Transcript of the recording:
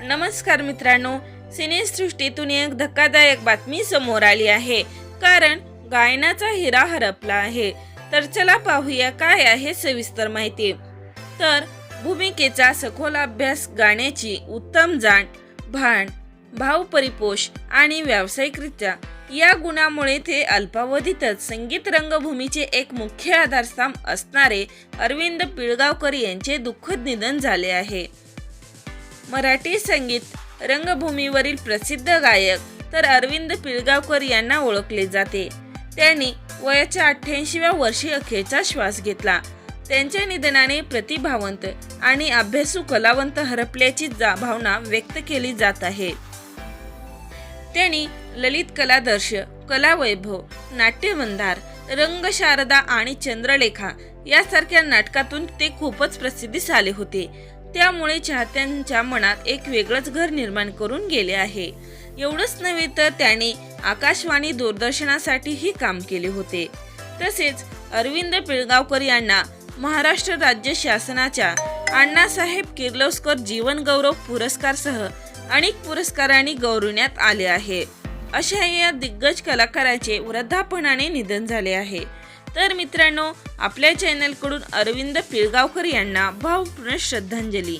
नमस्कार मित्रांनो सिनेसृष्टीतून एक धक्कादायक बातमी समोर आली आहे. कारण गायनाचा हिरा हरपला आहे. तर चला पाहूया काय आहे सविस्तर माहिती. तर भूमिकेचा सखोल अभ्यास गाण्याची उत्तम जाण भान परिपोष आणि व्यावसायिकरित्या या गुणामुळे ते अल्पावधीतच संगीत रंगभूमीचे एक मुख्य आधारस्तंभ असणारे अरविंद पिळगावकर यांचे दुःखद निधन झाले आहे. मराठी संगीत रंगभूमीवरील प्रसिद्ध गायक तर अरविंद पिळगावकर यांना ओळखले जाते. त्यांनी वयाच्या अठ्ठ्याऐंशीव्या वर्षी अखेरचा श्वास घेतला. त्यांच्या निधनाने प्रतिभावंत आणि अभ्यासू कलावंत हरपल्याची जा भावना व्यक्त केली जात आहे. त्यांनी ललित कलादर्श कलावैभव नाट्यवंधार रंगशारदा आणि चंद्रलेखा यासारख्या नाटकातून ते खूपच प्रसिद्धीस आले होते. त्यामुळे चाहत्यांच्या मनात एक वेगळंच घर निर्माण करून गेले आहे. एवढंच नव्हे तर त्याने आकाशवाणी दूरदर्शनासाठीही काम केले होते. तसेच अरविंद पिळगावकर यांना महाराष्ट्र राज्य शासनाच्या अण्णासाहेब किर्लोस्कर जीवनगौरव पुरस्कारसह अनेक पुरस्कारांनी गौरवण्यात आले आहे. अशा या दिग्गज कलाकाराचे वृद्धापणाने निधन झाले आहे. तर मित्रांनो आपल्या चॅनलकडून अरविंद पिळगावकर यांना भावपूर्ण श्रद्धांजली.